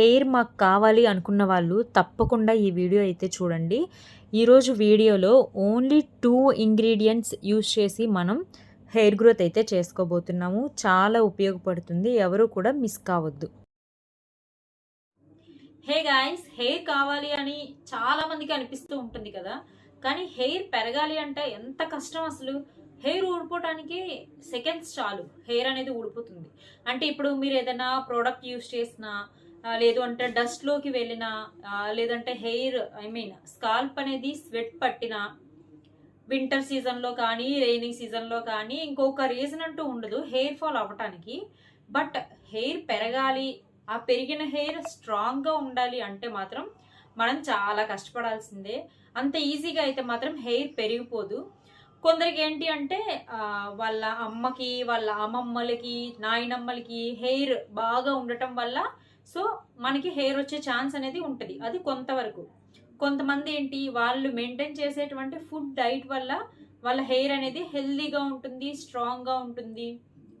Hair మాకు కావాలి అనుకున్న వాళ్ళు తప్పకుండా ఈ వీడియో అయితే చూడండి. ఈరోజు వీడియోలో ఓన్లీ టూ ఇంగ్రీడియంట్స్ యూస్ చేసి మనం హెయిర్ గ్రోత్ అయితే చేసుకోబోతున్నాము. చాలా ఉపయోగపడుతుంది. ఎవరు కూడా మిస్ కావద్దు. హే గాయస్ హెయిర్ కావాలి అని చాలా మందికి అనిపిస్తూ ఉంటుంది కదా. కానీ హెయిర్ పెరగాలి అంటే ఎంత కష్టం అసలు? హెయిర్ ఊడిపోవటానికి సెకండ్స్ చాలు. హెయిర్ అనేది ఊడిపోతుంది. అంటే ఇప్పుడు మీరు ఏదైనా ప్రోడక్ట్ యూస్ చేసినా లేదు అంటే డస్ట్లోకి వెళ్ళినా లేదంటే హెయిర్ ఐ మీన్ స్కాల్ప్ అనేది స్వెట్ పట్టిన వింటర్ సీజన్లో కానీ రైనింగ్ సీజన్లో కానీ ఇంకొక రీజన్ అంటూ ఉండదు హెయిర్ ఫాల్ అవ్వటానికి. బట్ హెయిర్ పెరగాలి ఆ పెరిగిన హెయిర్ స్ట్రాంగ్గా ఉండాలి అంటే మాత్రం మనం చాలా కష్టపడాల్సిందే. అంత ఈజీగా అయితే మాత్రం హెయిర్ పెరిగిపోదు. కొందరికి ఏంటి అంటే వాళ్ళ అమ్మకి వాళ్ళ అమ్మమ్మలకి నాయనమ్మలకి హెయిర్ బాగా ఉండటం వల్ల సో మనకి హెయిర్ వచ్చే ఛాన్స్ అనేది ఉంటుంది. అది కొంతవరకు. కొంతమంది ఏంటి వాళ్ళు మెయింటైన్ చేసేటువంటి ఫుడ్ డైట్ వల్ల వాళ్ళ హెయిర్ అనేది హెల్దీగా ఉంటుంది స్ట్రాంగ్గా ఉంటుంది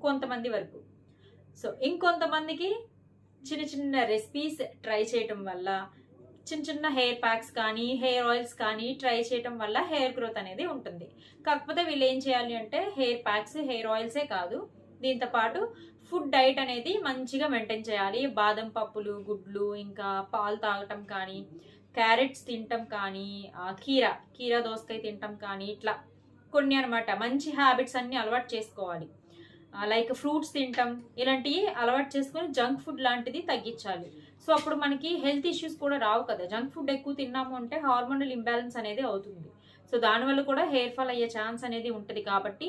కొంతమంది వరకు. సో ఇంకొంతమందికి చిన్న చిన్న రెసిపీస్ ట్రై చేయటం వల్ల చిన్న చిన్న హెయిర్ ప్యాక్స్ కానీ హెయిర్ ఆయిల్స్ కానీ ట్రై చేయటం వల్ల హెయిర్ గ్రోత్ అనేది ఉంటుంది. కాకపోతే వీళ్ళు ఏం చేయాలి అంటే హెయిర్ ప్యాక్స్ హెయిర్ ఆయిల్సే కాదు. దీంతో పాటు ఫుడ్ డైట్ అనేది మంచిగా మెయింటైన్ చేయాలి. బాదం పప్పులు గుడ్లు ఇంకా పాలు తాగటం కానీ క్యారెట్స్ తినటం కానీ కీర కీరా కీరా దోసకాయ తినటం కానీ ఇట్లా కొన్ని అనమాట మంచి హ్యాబిట్స్ అన్ని అలవాటు చేసుకోవాలి. లైక్ ఫ్రూట్స్ తినటం ఇలాంటివి అలవాటు చేసుకొని జంక్ ఫుడ్ లాంటిది తగ్గించాలి. సో అప్పుడు మనకి హెల్త్ ఇష్యూస్ కూడా రావు కదా. జంక్ ఫుడ్ ఎక్కువ తిన్నాము అంటే హార్మోనల్ ఇంబ్యాలెన్స్ అనేది అవుతుంది. సో దానివల్ల కూడా హెయిర్ ఫాల్ అయ్యే ఛాన్స్ అనేది ఉంటుంది కాబట్టి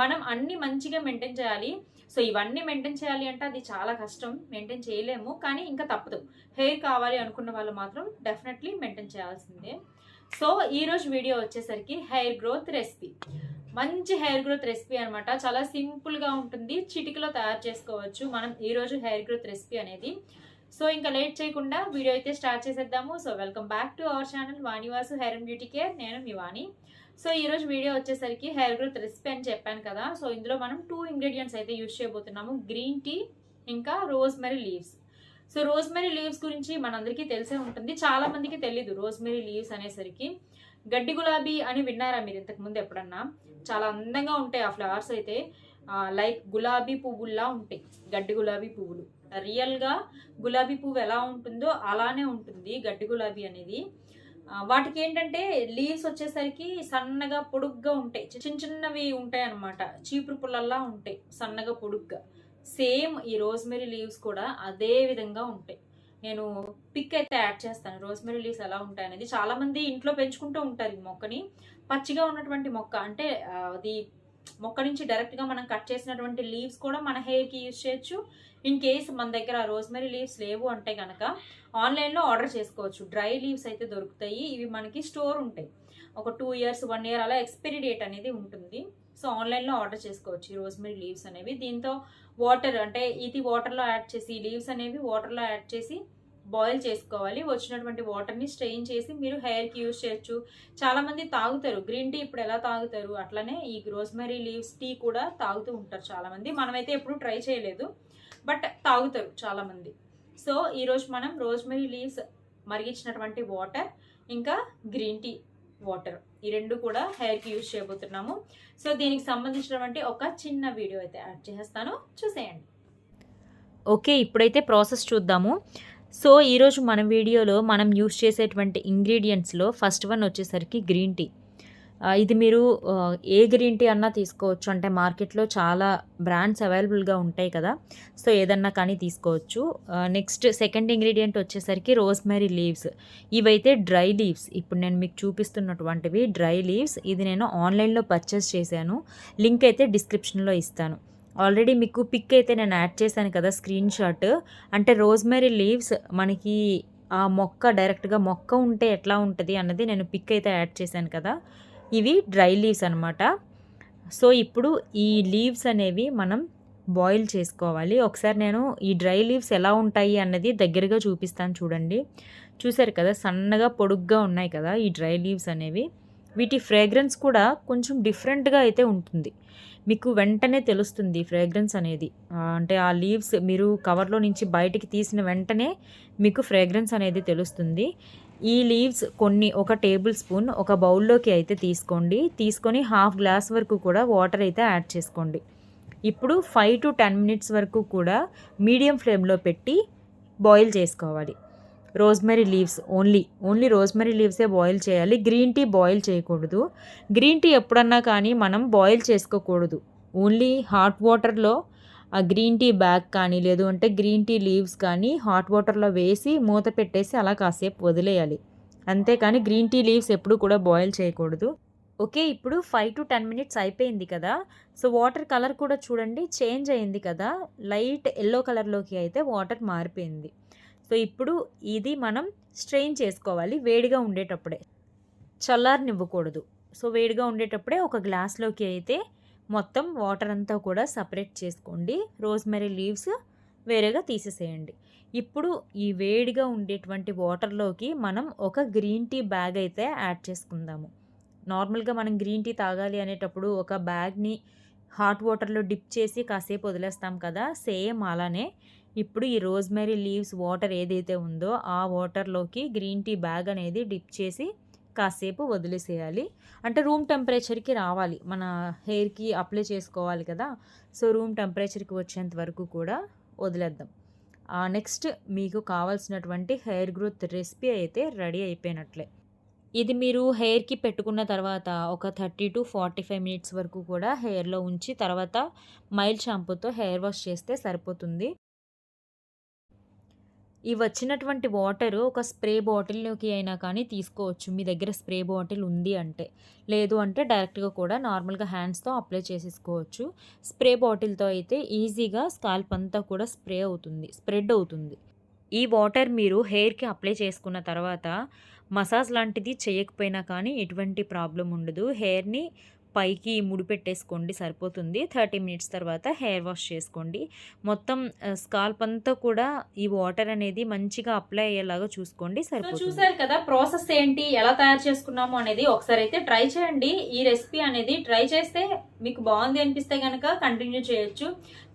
మనం అన్ని మంచిగా మెయింటైన్ చేయాలి. సో ఇవన్నీ మెయింటైన్ చేయాలి అంటే అది చాలా కష్టం. మెయింటైన్ చేయలేము. కానీ ఇంకా తప్పదు. హెయిర్ కావాలి అనుకున్న వాళ్ళు మాత్రం డెఫినెట్లీ మెయింటైన్ చేయాల్సిందే. సో ఈ రోజు వీడియో వచ్చేసరికి హెయిర్ గ్రోత్ రెసిపీ. మంచి హెయిర్ గ్రోత్ రెసిపీ అనమాట చాలా సింపుల్గా ఉంటుంది. చిటికలో తయారు చేసుకోవచ్చు. మనం ఈ రోజు హెయిర్ గ్రోత్ రెసిపీ అనేది సో ఇంకా లేట్ చేయకుండా వీడియో అయితే స్టార్ట్ చేసేద్దాము. So welcome back to our channel Vanivasu hair and beauty care. నేను మీ వాణి. సో ఈరోజు వీడియో వచ్చేసరికి హెయిర్ గ్రోత్ రెసిపీ అని చెప్పాను కదా. సో ఇందులో మనం టూ ఇంగ్రీడియంట్స్ అయితే యూజ్ చేయబోతున్నాము. గ్రీన్ టీ ఇంకా rosemary leaves so rosemary leaves గురించి మనందరికీ తెలిసే ఉంటుంది. చాలా మందికి తెలీదు రోజ్మెరీ లీవ్స్ అనేసరికి. గడ్డి గులాబీ అని విన్నారా మీరు ఇంతకు ముందు ఎప్పుడన్నా? చాలా అందంగా ఉంటాయి ఆ ఫ్లవర్స్ అయితే. లైక్ గులాబీ పువ్వుల్లా ఉంటాయి. గడ్డి గులాబీ పువ్వులు. రియల్గా గులాబీ పువ్వు ఎలా ఉంటుందో అలానే ఉంటుంది గడ్డి గులాబీ అనేది. వాటికి ఏంటంటే లీవ్స్ వచ్చేసరికి సన్నగా పొడుగ్గా ఉంటాయి. చిన్న చిన్నవి ఉంటాయి అన్నమాట చీపురు పుల్లల్లా ఉంటాయి సన్నగా పొడుగ్గా. సేమ్ ఈ రోజ్మెరీ లీవ్స్ కూడా అదే విధంగా ఉంటాయి. నేను పిక్ అయితే యాడ్ చేస్తాను. రోజ్మెరీ లీవ్స్ ఎలా ఉంటాయి అనేది చాలామంది ఇంట్లో పెంచుకుంటూ ఉంటారు ఈ మొక్కని. పచ్చిగా ఉన్నటువంటి మొక్క అంటే అది మొక్క నుంచి డైరెక్ట్గా మనం కట్ చేసినటువంటి లీవ్స్ కూడా మన హెయిర్కి యూజ్ చేయొచ్చు. ఇన్ కేస్ మన దగ్గర రోజ్మెరీ లీవ్స్ లేవు అంటే కనుక ఆన్లైన్లో ఆర్డర్ చేసుకోవచ్చు. డ్రై లీవ్స్ అయితే దొరుకుతాయి. ఇవి మనకి స్టోర్ ఉంటాయి. ఒక టూ ఇయర్స్ వన్ ఇయర్ అలా ఎక్స్పైరీ డేట్ అనేది ఉంటుంది. సో ఆన్లైన్లో ఆర్డర్ చేసుకోవచ్చు ఈ రోజ్మెరీ లీవ్స్ అనేవి. దీంతో వాటర్ అంటే ఇది వాటర్లో యాడ్ చేసి లీవ్స్ అనేవి వాటర్లో యాడ్ చేసి బాయిల్ చేసుకోవాలి. వచ్చినటువంటి వాటర్ని స్ట్రెయిన్ చేసి మీరు హెయిర్కి యూజ్ చేయొచ్చు. చాలామంది తాగుతారు. గ్రీన్ టీ ఇప్పుడు ఎలా తాగుతారు? అట్లనే ఈ రోజ్మెరీ లీవ్స్ టీ కూడా తాగుతూ ఉంటారు చాలామంది. మనమైతే ఎప్పుడు ట్రై చేయలేదు. బట్ తాగుతారు చాలామంది. సో ఈరోజు మనం రోజ్మెరీ లీవ్స్ మరిగించినటువంటి వాటర్ ఇంకా గ్రీన్ టీ వాటర్ ఈ రెండు కూడా హెయిర్కి యూజ్ చేయబోతున్నాము. సో దీనికి సంబంధించినటువంటి ఒక చిన్న వీడియో అయితే యాడ్ చేస్తాను చూసేయండి. ఓకే ఇప్పుడైతే ప్రాసెస్ చూద్దాము. సో ఈరోజు మన వీడియోలో మనం యూస్ చేసేటువంటి ఇంగ్రీడియంట్స్లో ఫస్ట్ వన్ వచ్చేసరికి గ్రీన్ టీ. ఇది మీరు ఏ గ్రీన్ టీ అన్నా తీసుకోవచ్చు. అంటే మార్కెట్లో చాలా బ్రాండ్స్ అవైలబుల్గా ఉంటాయి కదా. సో ఏదన్నా కానీ తీసుకోవచ్చు. నెక్స్ట్ సెకండ్ ఇంగ్రీడియంట్ వచ్చేసరికి రోజ్మెరీ లీవ్స్. ఇవైతే డ్రై లీవ్స్. ఇప్పుడు నేను మీకు చూపిస్తున్నటువంటివి డ్రై లీవ్స్. ఇది నేను ఆన్లైన్లో పర్చేస్ చేశాను. లింక్ అయితే డిస్క్రిప్షన్లో ఇస్తాను. ఆల్రెడీ మీకు పిక్ అయితే నేను యాడ్ చేశాను కదా స్క్రీన్ షాట్. అంటే రోజ్మెరీ లీవ్స్ మనకి ఆ మొక్క డైరెక్ట్గా మొక్క ఉంటే ఎట్లా ఉంటుంది అన్నది నేను పిక్ అయితే యాడ్ చేశాను కదా. ఇవి డ్రై లీవ్స్ అనమాట సో ఇప్పుడు ఈ లీవ్స్ అనేవి మనం బాయిల్ చేసుకోవాలి. ఒకసారి నేను ఈ డ్రై లీవ్స్ ఎలా ఉంటాయి అన్నది దగ్గరగా చూపిస్తాను చూడండి. చూసారు కదా సన్నగా పొడుగ్గా ఉన్నాయి కదా ఈ డ్రై లీవ్స్ అనేవి. వీటి ఫ్రేగ్రెన్స్ కూడా కొంచెం డిఫరెంట్గా అయితే ఉంటుంది. మీకు వెంటనే తెలుస్తుంది ఫ్రేగ్రెన్స్ అనేది. అంటే ఆ లీవ్స్ మీరు కవర్లో నుంచి బయటికి తీసిన వెంటనే మీకు ఫ్రేగ్రెన్స్ అనేది తెలుస్తుంది. ఈ లీవ్స్ కొన్ని ఒక టేబుల్ స్పూన్ ఒక బౌల్లోకి అయితే తీసుకోండి. తీసుకొని హాఫ్ గ్లాస్ వరకు కూడా వాటర్ అయితే యాడ్ చేసుకోండి. ఇప్పుడు ఫైవ్ టు టెన్ మినిట్స్ వరకు కూడా మీడియం ఫ్లేమ్లో పెట్టి బాయిల్ చేసుకోవాలి. Rosemary leaves only only rosemary లీవ్సే boil చేయాలి. గ్రీన్ టీ బాయిల్ చేయకూడదు. గ్రీన్ టీ ఎప్పుడన్నా కానీ మనం బాయిల్ చేసుకోకూడదు. ఓన్లీ హాట్ వాటర్లో ఆ గ్రీన్ టీ బ్యాగ్ కానీ లేదు అంటే గ్రీన్ టీ లీవ్స్ కానీ హాట్ వాటర్లో వేసి మూత పెట్టేసి అలా కాసేపు వదిలేయాలి. అంతేకాని గ్రీన్ టీ లీవ్స్ ఎప్పుడు కూడా బాయిల్ చేయకూడదు. ఓకే ఇప్పుడు ఫైవ్ టు టెన్ మినిట్స్ అయిపోయింది కదా. సో వాటర్ కలర్ కూడా చూడండి చేంజ్ అయింది కదా. లైట్ ఎల్లో కలర్లోకి అయితే వాటర్ మారిపోయింది. సో ఇప్పుడు ఇది మనం స్ట్రెయిన్ చేసుకోవాలి వేడిగా ఉండేటప్పుడే. చల్లారనివ్వకూడదు. సో వేడిగా ఉండేటప్పుడే ఒక గ్లాస్లోకి అయితే మొత్తం వాటర్ అంతా కూడా సపరేట్ చేసుకోండి. రోజ్మెరీ లీవ్స్ వేరేగా తీసేసేయండి. ఇప్పుడు ఈ వేడిగా ఉండేటువంటి వాటర్లోకి మనం ఒక గ్రీన్ టీ బ్యాగ్ అయితే యాడ్ చేసుకుందాము. నార్మల్గా మనం గ్రీన్ టీ తాగాలి అనేటప్పుడు ఒక బ్యాగ్ని హాట్ వాటర్లో డిప్ చేసి కాసేపు వదిలేస్తాం కదా సేమ్ అలానే. ఇప్పుడు ఈ రోజ్మెరీ లీవ్స్ వాటర్ ఏదైతే ఉందో ఆ వాటర్లోకి గ్రీన్ టీ బ్యాగ్ అనేది డిప్ చేసి కాసేపు వదిలేసేయాలి. అంటే రూమ్ టెంపరేచర్కి రావాలి. మన హెయిర్కి అప్లై చేసుకోవాలి కదా సో రూమ్ టెంపరేచర్కి వచ్చేంత వరకు కూడా వదిలేద్దాం. నెక్స్ట్ మీకు కావాల్సినటువంటి హెయిర్ గ్రోత్ రెసిపీ అయితే రెడీ అయిపోయినట్లే. ఇది మీరు హెయిర్కి పెట్టుకున్న తర్వాత ఒక thirty to forty five minutes వరకు కూడా హెయిర్లో ఉంచి తర్వాత మైల్డ్ షాంపూతో హెయిర్ వాష్ చేస్తే సరిపోతుంది. ఈ వచ్చినటువంటి వాటర్ ఒక స్ప్రే బాటిల్లోకి అయినా కానీ తీసుకోవచ్చు. మీ దగ్గర స్ప్రే బాటిల్ ఉంది అంటే లేదు అంటే డైరెక్ట్గా కూడా నార్మల్గా హ్యాండ్స్తో అప్లై చేసేసుకోవచ్చు. స్ప్రే బాటిల్తో అయితే ఈజీగా స్కాల్ప్ అంతా కూడా స్ప్రే అవుతుంది స్ప్రెడ్ అవుతుంది. ఈ వాటర్ మీరు హెయిర్కి అప్లై చేసుకున్న తర్వాత మసాజ్ లాంటిది చేయకపోయినా కానీ ఎటువంటి ప్రాబ్లం ఉండదు. హెయిర్ని పైకి ముడిపెట్టేసుకోండి సరిపోతుంది. థర్టీ మినిట్స్ తర్వాత హెయిర్ వాష్ చేసుకోండి. మొత్తం స్కాల్ప్ అంతా కూడా ఈ వాటర్ అనేది మంచిగా అప్లై అయ్యేలాగా చూసుకోండి సరిపోతుంది. చూసారు కదా ప్రాసెస్ ఏంటి ఎలా తయారు చేసుకున్నాము అనేది ఒకసారి అయితే ట్రై చేయండి. ఈ రెసిపీ అనేది ట్రై చేస్తే మీకు బాగుంది అనిపిస్తే కనుక కంటిన్యూ చేయొచ్చు.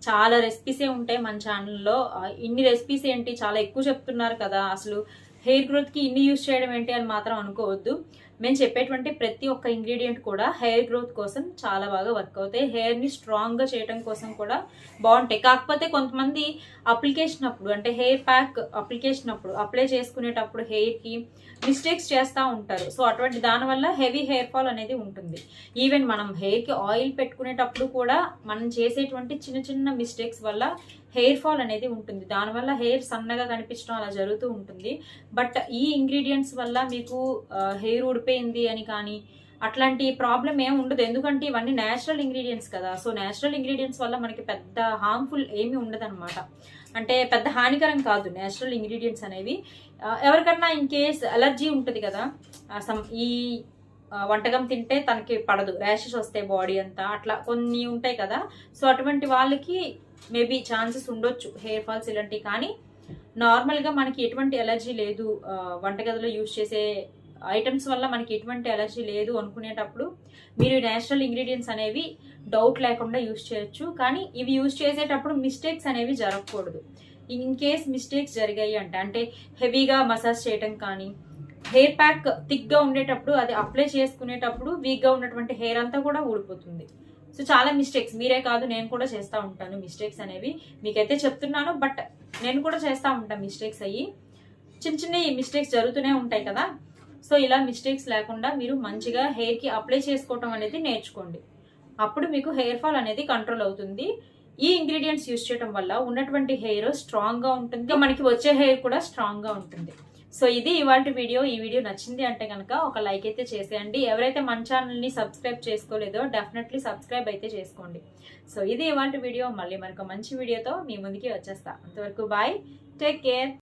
చాలా రెసిపీసే ఉంటాయి మన ఛానల్లో. ఇన్ని రెసిపీస్ ఏంటి చాలా ఎక్కువ చెప్తున్నారు కదా. అసలు హెయిర్ గ్రోత్కి ఇన్ని యూజ్ చేయడం ఏంటి అని మాత్రం అనుకోవద్దు. మేము చెప్పేటువంటి ప్రతి ఒక్క ఇంగ్రీడియంట్ కూడా హెయిర్ గ్రోత్ కోసం చాలా బాగా వర్క్ అవుతాయి. హెయిర్ని స్ట్రాంగ్గా చేయడం కోసం కూడా బాగుంటాయి. కాకపోతే కొంతమంది అప్లికేషన్ అప్పుడు అంటే హెయిర్ ప్యాక్ అప్లికేషన్ అప్పుడు అప్లై చేసుకునేటప్పుడు హెయిర్కి మిస్టేక్స్ చేస్తూ ఉంటారు. సో అటువంటి దానివల్ల హెవీ హెయిర్ ఫాల్ అనేది ఉంటుంది. ఈవెన్ మనం హెయిర్కి ఆయిల్ పెట్టుకునేటప్పుడు కూడా మనం చేసేటువంటి చిన్న చిన్న మిస్టేక్స్ వల్ల హెయిర్ ఫాల్ అనేది ఉంటుంది. దానివల్ల హెయిర్ సన్నగా కనిపించడం అలా జరుగుతూ ఉంటుంది. బట్ ఈ ఇంగ్రీడియంట్స్ వల్ల మీకు హెయిర్ ఊడిపోయింది అని కానీ అట్లాంటి ప్రాబ్లం ఏమి ఉండదు. ఎందుకంటే ఇవన్నీ నేచురల్ ఇంగ్రీడియంట్స్ కదా. సో నేచురల్ ఇంగ్రీడియంట్స్ వల్ల మనకి పెద్ద హార్మ్ఫుల్ ఏమీ ఉండదు అంటే పెద్ద హానికరం కాదు నేచురల్ ఇంగ్రీడియంట్స్ అనేవి. ఎవరికన్నా ఇన్ కేస్ అలర్జీ ఉంటుంది కదా సమ్ ఈ వంటకం తింటే తనకి పడదు. ర్యాషెస్ వస్తాయి బాడీ అంతా. అట్లా కొన్ని ఉంటాయి కదా. సో అటువంటి వాళ్ళకి మేబీ ఛాన్సెస్ ఉండొచ్చు హెయిర్ ఫాల్స్ ఇలాంటివి. కానీ నార్మల్గా మనకి ఎటువంటి ఎలర్జీ లేదు. వంటగదిలో యూజ్ చేసే ఐటమ్స్ వల్ల మనకి ఎటువంటి ఎలర్జీ లేదు అనుకునేటప్పుడు మీరు నేచురల్ ఇంగ్రీడియంట్స్ అనేవి డౌట్ లేకుండా యూజ్ చేయొచ్చు. కానీ ఇవి యూజ్ చేసేటప్పుడు మిస్టేక్స్ అనేవి జరగకూడదు. ఇన్ కేస్ మిస్టేక్స్ జరిగాయి అంటే అంటే హెవీగా మసాజ్ చేయటం కానీ హెయిర్ ప్యాక్ థిక్గా ఉండేటప్పుడు అది అప్లై చేసుకునేటప్పుడు వీక్గా ఉన్నటువంటి హెయిర్ అంతా కూడా ఊడిపోతుంది. సో చాలా మిస్టేక్స్ మీరే కాదు నేను కూడా చేస్తూ ఉంటాను మిస్టేక్స్ అనేవి. మీకైతే చెప్తున్నాను బట్ నేను కూడా చేస్తూ ఉంటాను మిస్టేక్స్ అయ్యి. చిన్న చిన్న మిస్టేక్స్ జరుగుతూనే ఉంటాయి కదా. సో ఇలా మిస్టేక్స్ లేకుండా మీరు మంచిగా హెయిర్కి అప్లై చేసుకోవటం అనేది నేర్చుకోండి. అప్పుడు మీకు హెయిర్ ఫాల్ అనేది కంట్రోల్ అవుతుంది. ఈ ఇంగ్రీడియంట్స్ యూజ్ చేయడం వల్ల ఉన్నటువంటి హెయిర్ స్ట్రాంగ్గా ఉంటుంది. మనకి వచ్చే హెయిర్ కూడా స్ట్రాంగ్గా ఉంటుంది. సో ఇది ఇవాళ వీడియో. ఈ వీడియో నచ్చింది అంటే కనుక ఒక లైక్ అయితే చేసేయండి. ఎవరైతే మన ఛానల్ని సబ్స్క్రైబ్ చేసుకోలేదో డెఫినెట్లీ సబ్స్క్రైబ్ అయితే చేసుకోండి. సో ఇది ఇవాళ వీడియో. మళ్ళీ మరొక మంచి వీడియోతో మీ ముందుకి వచ్చేస్తా. అంతవరకు బాయ్. Take care.